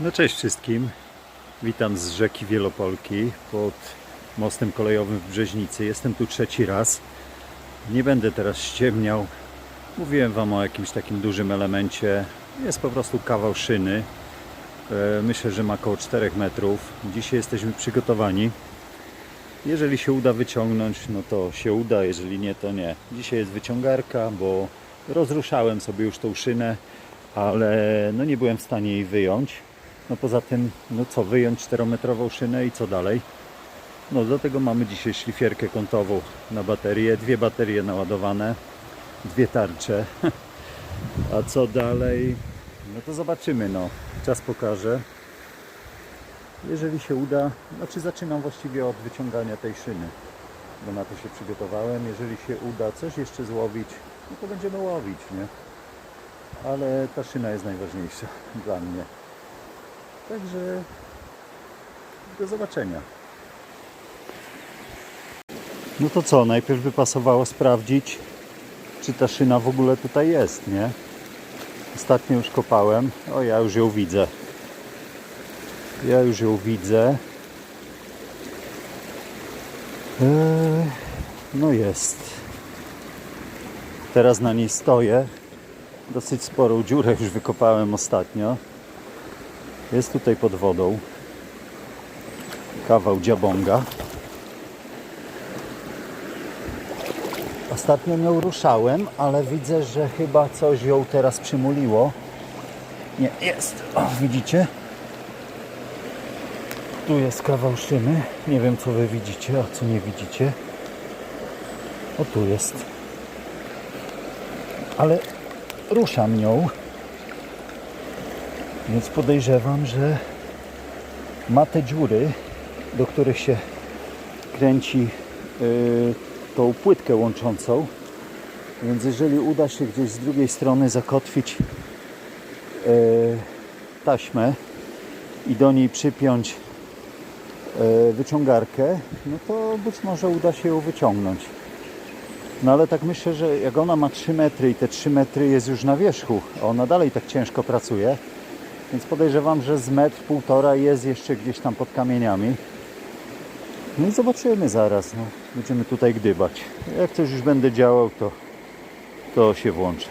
No cześć wszystkim. Witam z rzeki Wielopolki pod mostem kolejowym w Brzeźnicy. Jestem tu trzeci raz. Nie będę teraz ściemniał. Mówiłem Wam o jakimś takim dużym elemencie. Jest po prostu kawał szyny. E, Myślę, że ma około 4 metrów. Dzisiaj jesteśmy przygotowani. Jeżeli się uda wyciągnąć, no to się uda, jeżeli nie, to nie. Dzisiaj jest wyciągarka, bo rozruszałem sobie już tą szynę, ale no nie byłem w stanie jej wyjąć. No poza tym, no co, wyjąć 4-metrową szynę i co dalej? No do tego mamy dzisiaj szlifierkę kątową na baterię, dwie baterie naładowane, dwie tarcze. A co dalej? No to zobaczymy, no. Czas pokaże. Jeżeli się uda, znaczy zaczynam właściwie od wyciągania tej szyny, bo na to się przygotowałem. Jeżeli się uda coś jeszcze złowić, no to będziemy łowić, nie? Ale ta szyna jest najważniejsza dla mnie. Także do zobaczenia. No to co, najpierw by pasowało sprawdzić, czy ta szyna w ogóle tutaj jest, nie? Ostatnio już kopałem. O, ja już ją widzę. Ja już ją widzę. Eee, no jest. Teraz na niej stoję. Dosyć sporą dziurę już wykopałem ostatnio. Jest tutaj pod wodą. Kawał dziabonga. Ostatnio nią ruszałem, ale widzę, że chyba coś ją teraz przymuliło. Nie, jest. O, widzicie? Tu jest kawał szyny. Nie wiem, co wy widzicie, a co nie widzicie. O, tu jest. Ale ruszam nią. Więc podejrzewam, że ma te dziury, do których się kręci yy, tą płytkę łączącą. Więc jeżeli uda się gdzieś z drugiej strony zakotwić yy, taśmę i do niej przypiąć yy, wyciągarkę, no to być może uda się ją wyciągnąć. No ale tak myślę, że jak ona ma 3 metry i te 3 metry jest już na wierzchu, a ona dalej tak ciężko pracuje, więc podejrzewam, że z metr, półtora jest jeszcze gdzieś tam pod kamieniami. No i zobaczymy zaraz. No. Będziemy tutaj gdybać. Jak coś już będę działał, to, to się włączę.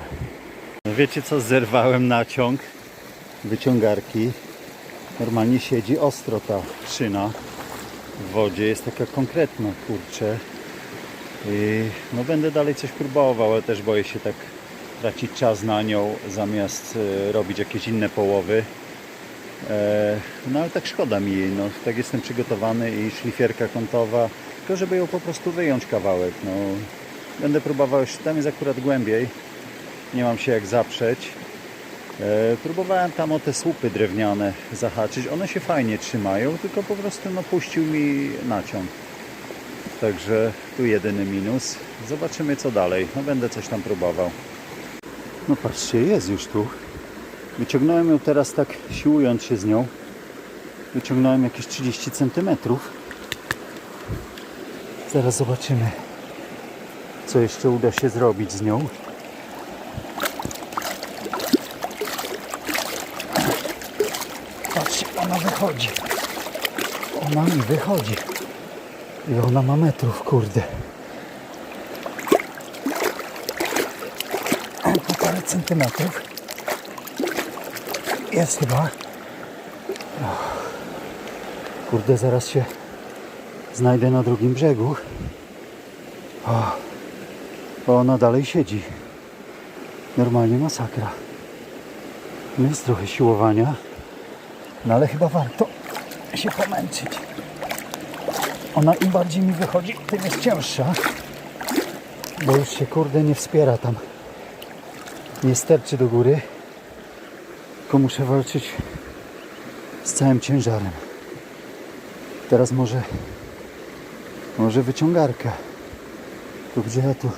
No wiecie co? Zerwałem naciąg wyciągarki. Normalnie siedzi ostro ta szyna w wodzie. Jest taka konkretna, kurczę. I no będę dalej coś próbował, ale też boję się tak tracić czas na nią zamiast e, robić jakieś inne połowy. E, No ale tak szkoda mi jej, no tak jestem przygotowany i szlifierka kątowa, tylko żeby ją po prostu wyjąć kawałek, no. Będę próbował, jeszcze tam jest akurat głębiej, nie mam się jak zaprzeć. E, Próbowałem tam o te słupy drewniane zahaczyć, one się fajnie trzymają, tylko po prostu no puścił mi naciąg. Także tu jedyny minus. Zobaczymy co dalej. No będę coś tam próbował. No patrzcie, jest już tu. Wyciągnąłem ją teraz tak siłując się z nią. Wyciągnąłem jakieś 30 cm. Zaraz zobaczymy, co jeszcze uda się zrobić z nią. Patrzcie, ona wychodzi. Ona mi wychodzi. Ile ona ma metrów, kurde. Po parę centymetrów. Jest chyba. Kurde, zaraz się znajdę na drugim brzegu. O, bo ona dalej siedzi. Normalnie masakra. No Jest trochę siłowania. No ale chyba warto się pomęczyć. Ona im bardziej mi wychodzi, tym jest cięższa. Bo już się kurde nie wspiera tam. Nie sterczy do góry. Tylko muszę walczyć z całym ciężarem. Teraz może może wyciągarka. Tu gdzie ja tu?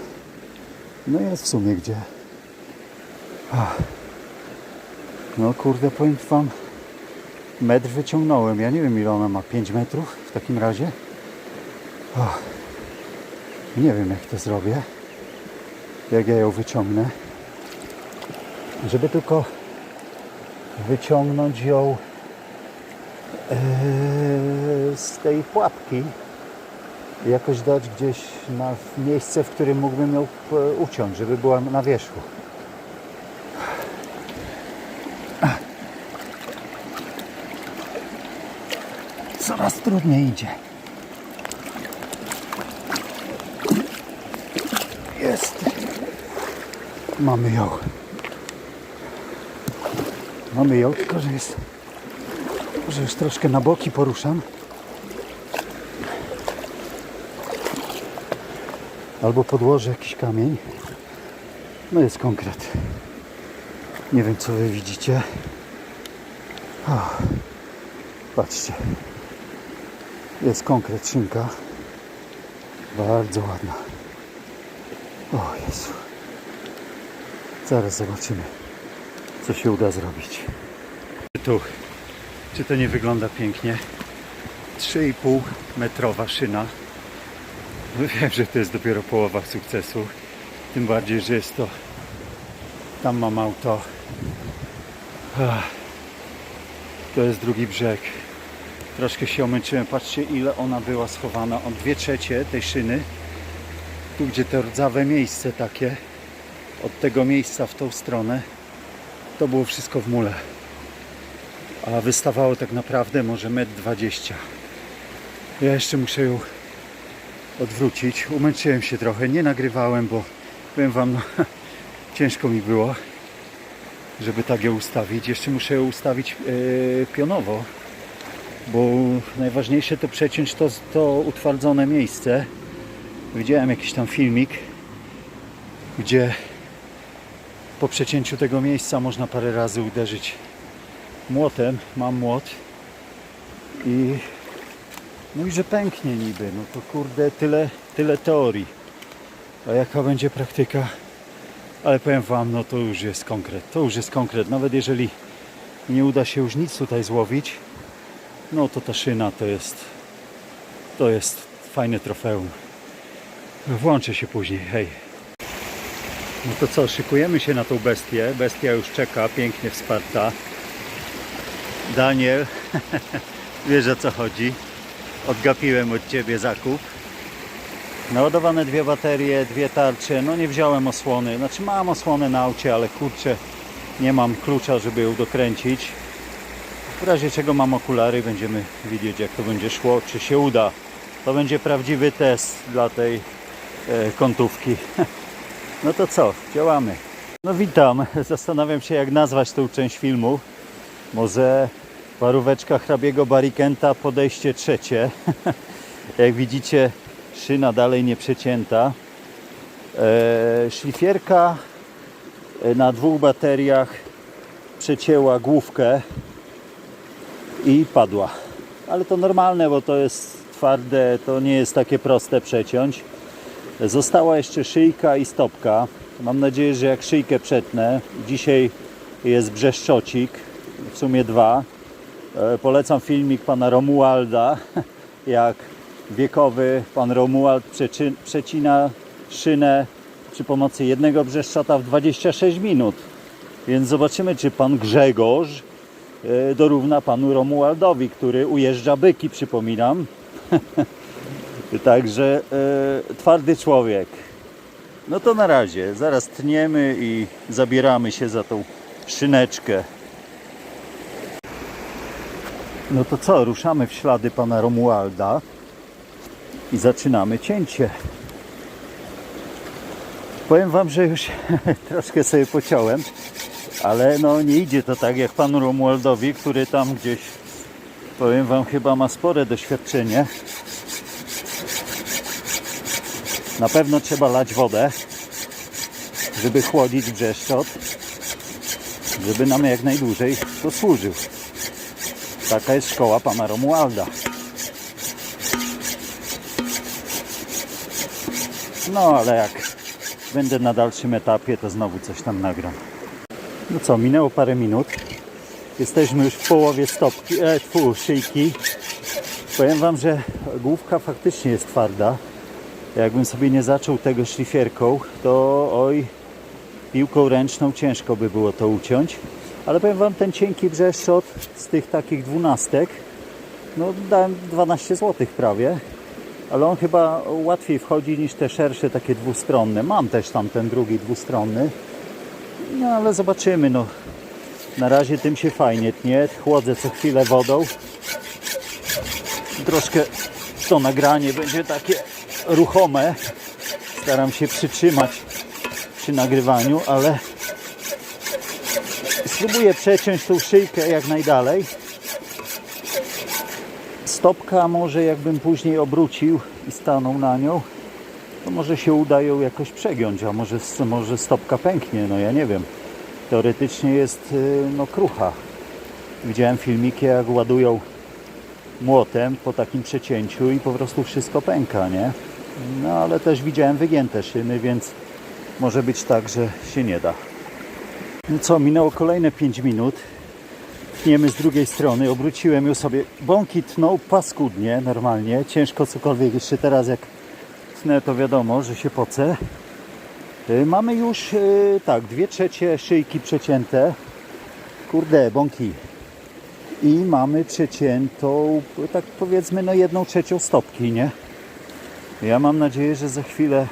No jest w sumie gdzie. Ach. No kurde, powiem wam, metr wyciągnąłem. Ja nie wiem ile ona ma, 5 metrów w takim razie. Och. Nie wiem jak to zrobię. Jak ja ją wyciągnę. Żeby tylko wyciągnąć ją z tej pułapki jakoś dać gdzieś na miejsce, w którym mógłbym ją e, uciąć, żeby była na wierzchu. Coraz trudniej idzie. Jest. Mamy ją. Mamy ją, tylko że jest. Że już troszkę na boki poruszam. Albo podłożę jakiś kamień. No jest konkret. Nie wiem co wy widzicie. O, patrzcie. Jest konkret szynka. Bardzo ładna. O Jezu. Zaraz zobaczymy, co się uda zrobić. Tu, czy to nie wygląda pięknie? 3,5 metrowa szyna. No wiem, że to jest dopiero połowa sukcesu. Tym bardziej, że jest to. Tam mam auto. To jest drugi brzeg. Troszkę się omęczyłem. Patrzcie, ile ona była schowana. Od 2 trzecie tej szyny. Tu, gdzie to rdzawe miejsce takie. Od tego miejsca w tą stronę. To było wszystko w mule. A wystawało tak naprawdę może metr 20. Ja jeszcze muszę ją odwrócić. Umęczyłem się trochę, nie nagrywałem, bo powiem Wam, no, ciężko mi było, żeby tak ją ustawić. Jeszcze muszę ją ustawić e, pionowo, bo najważniejsze to przeciąć to, to utwardzone miejsce. Widziałem jakiś tam filmik, gdzie po przecięciu tego miejsca można parę razy uderzyć młotem. Mam młot i no i że pęknie niby, no to kurde tyle, tyle teorii. A jaka będzie praktyka? Ale powiem Wam, no to już jest konkret. To już jest konkret. Nawet jeżeli nie uda się już nic tutaj złowić, no to ta szyna to jest to jest fajne trofeum. Włączę się później, hej. No to co, szykujemy się na tą bestię. Bestia już czeka, pięknie wsparta. Daniel, wiesz o co chodzi odgapiłem od Ciebie zakup. Naładowane dwie baterie, dwie tarcze. No nie wziąłem osłony. Znaczy mam osłonę na aucie, ale kurczę, nie mam klucza, żeby ją dokręcić. W razie czego mam okulary, będziemy widzieć jak to będzie szło, czy się uda. To będzie prawdziwy test dla tej e, kątówki. No to co, działamy. No witam. Zastanawiam się jak nazwać tą część filmu. Może Paróweczka hrabiego Barikenta, podejście trzecie. Jak widzicie, szyna dalej nie przecięta. E, szlifierka e, na dwóch bateriach przecięła główkę i padła. Ale to normalne, bo to jest twarde, to nie jest takie proste przeciąć. Została jeszcze szyjka i stopka. Mam nadzieję, że jak szyjkę przetnę, dzisiaj jest brzeszczocik, w sumie dwa, E, Polecam filmik pana Romualda, jak wiekowy pan Romuald przecina szynę przy pomocy jednego brzeszczota w 26 minut. Więc zobaczymy, czy pan Grzegorz e, dorówna panu Romualdowi, który ujeżdża byki, przypominam. Także e, twardy człowiek. No to na razie, zaraz tniemy i zabieramy się za tą szyneczkę. No to co, ruszamy w ślady pana Romualda i zaczynamy cięcie. Powiem wam, że już troszkę sobie pociąłem, ale no nie idzie to tak jak panu Romualdowi, który tam gdzieś, powiem wam, chyba ma spore doświadczenie. Na pewno trzeba lać wodę, żeby chłodzić brzeszczot, żeby nam jak najdłużej to służył. Taka jest szkoła pana Romualda. No ale jak będę na dalszym etapie, to znowu coś tam nagram. No co, minęło parę minut. Jesteśmy już w połowie stopki, e, tfu, szyjki. Powiem Wam, że główka faktycznie jest twarda. Jakbym sobie nie zaczął tego szlifierką, to oj, piłką ręczną ciężko by było to uciąć. Ale powiem Wam, ten cienki brzeszczot z tych takich dwunastek No dałem 12 zł prawie, ale on chyba łatwiej wchodzi niż te szersze takie dwustronne. Mam też tam ten drugi dwustronny. No ale zobaczymy, no. Na razie tym się fajnie tnie. Chłodzę co chwilę wodą. Troszkę to nagranie będzie takie ruchome. Staram się przytrzymać przy nagrywaniu, ale spróbuję przeciąć tą szyjkę jak najdalej. Stopka może jakbym później obrócił i stanął na nią, to może się uda ją jakoś przegiąć, a może, może stopka pęknie, no ja nie wiem. Teoretycznie jest y, no, krucha. Widziałem filmiki jak ładują młotem po takim przecięciu i po prostu wszystko pęka, nie? No ale też widziałem wygięte szyny, więc może być tak, że się nie da. No co, minęło kolejne 5 minut. Tniemy z drugiej strony. Obróciłem ją sobie. Bąki tną paskudnie, normalnie. Ciężko cokolwiek. Jeszcze teraz jak tnę, to wiadomo, że się pocę. Y, Mamy już y, tak, dwie trzecie szyjki przecięte. Kurde, bąki. I mamy przeciętą, tak powiedzmy, no jedną trzecią stopki, nie? Ja mam nadzieję, że za chwilę,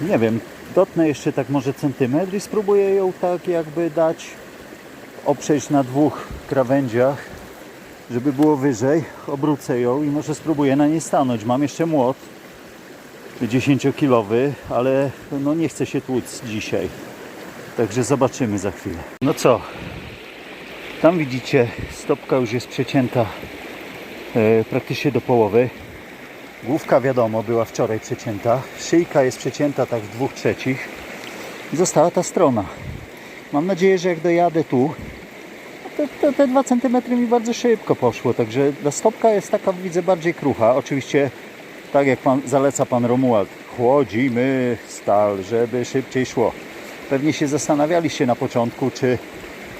nie wiem, dotnę jeszcze tak może centymetr i spróbuję ją tak jakby dać, oprzeć na dwóch krawędziach, żeby było wyżej. Obrócę ją i może spróbuję na niej stanąć. Mam jeszcze młot 10-kilowy, ale no nie chcę się tłuc dzisiaj. Także zobaczymy za chwilę. No co? Tam widzicie, stopka już jest przecięta e, praktycznie do połowy. Główka wiadomo była wczoraj przecięta. Szyjka jest przecięta tak w dwóch trzecich. Została ta strona. Mam nadzieję, że jak dojadę tu, to, to te 2 cm mi bardzo szybko poszło. Także ta stopka jest taka, widzę, bardziej krucha. Oczywiście, tak jak pan, zaleca pan Romuald, chłodzimy stal, żeby szybciej szło. Pewnie się zastanawialiście na początku, czy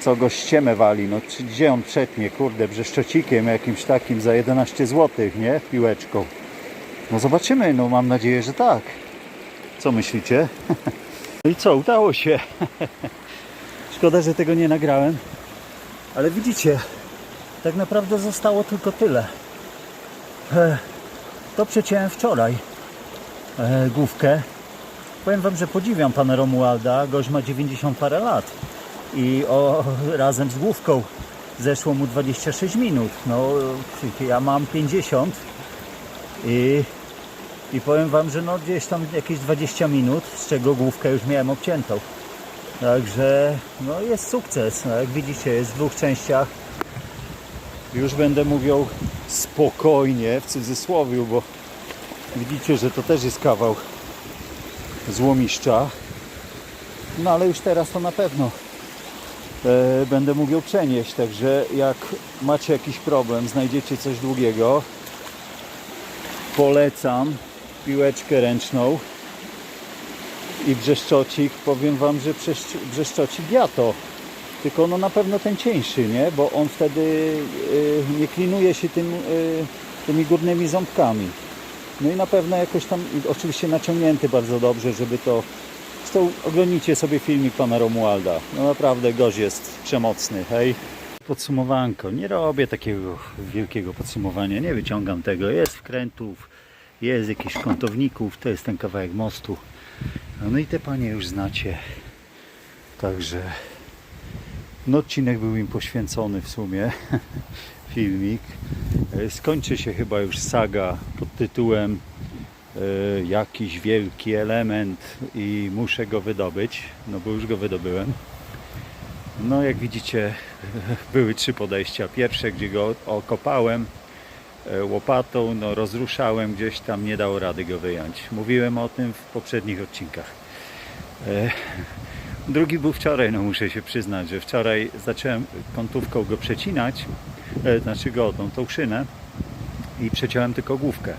co go ściemę wali, no czy gdzie on przetnie, kurde, brzeszczocikiem jakimś takim za 11 zł, nie? Piłeczką. No zobaczymy, no mam nadzieję, że tak. Co myślicie? No i co, udało się. Szkoda, że tego nie nagrałem. Ale widzicie, tak naprawdę zostało tylko tyle. E, To przeciąłem wczoraj e, główkę. Powiem wam, że podziwiam pana Romualda. Gość ma 90 parę lat. I o, razem z główką zeszło mu 26 minut. No, ja mam 50 i, i powiem wam, że no gdzieś tam jakieś 20 minut, z czego główkę już miałem obciętą. Także no jest sukces. No, jak widzicie, jest w dwóch częściach. Już będę mówił spokojnie w cudzysłowie, bo widzicie, że to też jest kawał złomiszcza. No ale już teraz to na pewno e, będę ją przenieść. Także jak macie jakiś problem, znajdziecie coś długiego, polecam piłeczkę ręczną i brzeszczocik. Powiem Wam, że brzeszcz- brzeszczocik ja to. Tylko no na pewno ten cieńszy, nie? Bo on wtedy y, nie klinuje się tym, y, tymi górnymi ząbkami. No i na pewno jakoś tam, oczywiście naciągnięty bardzo dobrze, żeby to... Zresztą oglądnijcie sobie filmik pana Romualda. No naprawdę gość jest przemocny, hej. Podsumowanko. Nie robię takiego wielkiego podsumowania, nie wyciągam tego. Jest wkrętów, jest jakichś kątowników, to jest ten kawałek mostu. No i te panie już znacie. Także no odcinek był im poświęcony w sumie. Filmik. E, Skończy się chyba już saga pod tytułem e, Jakiś wielki element i muszę go wydobyć. No bo już go wydobyłem. No jak widzicie były trzy podejścia. Pierwsze, gdzie go okopałem łopatą, no rozruszałem gdzieś tam, nie dało rady go wyjąć. Mówiłem o tym w poprzednich odcinkach. E, Drugi był wczoraj, no muszę się przyznać, że wczoraj zacząłem kątówką go przecinać, e, znaczy go, tą, tą szynę i przeciąłem tylko główkę.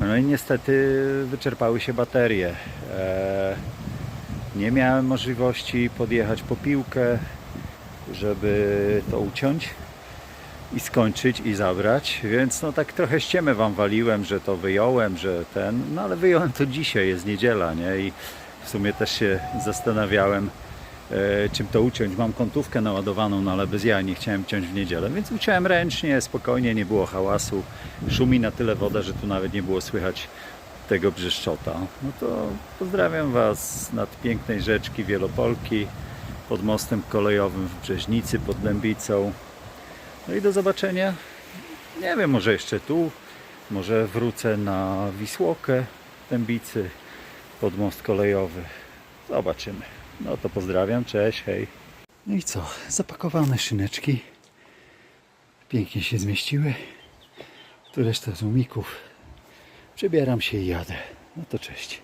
No i niestety wyczerpały się baterie. E, nie miałem możliwości podjechać po piłkę, żeby to uciąć i skończyć i zabrać, więc no tak trochę ściemę wam waliłem, że to wyjąłem, że ten, no ale wyjąłem to dzisiaj, jest niedziela, nie? I w sumie też się zastanawiałem, e, czym to uciąć. Mam kątówkę naładowaną, no ale bez jaj nie chciałem ciąć w niedzielę, więc uciąłem ręcznie, spokojnie, nie było hałasu. Szumi na tyle woda, że tu nawet nie było słychać tego brzeszczota. No to pozdrawiam Was nad pięknej rzeczki Wielopolki, pod mostem kolejowym w Brzeźnicy, pod Dębicą. No i do zobaczenia. Nie wiem, może jeszcze tu, może wrócę na Wisłokę w Dębicy, pod most kolejowy. Zobaczymy. No to pozdrawiam, cześć, hej. No i co? Zapakowane szyneczki. Pięknie się zmieściły. Tu reszta tłumików. Przebieram się i jadę. No to cześć.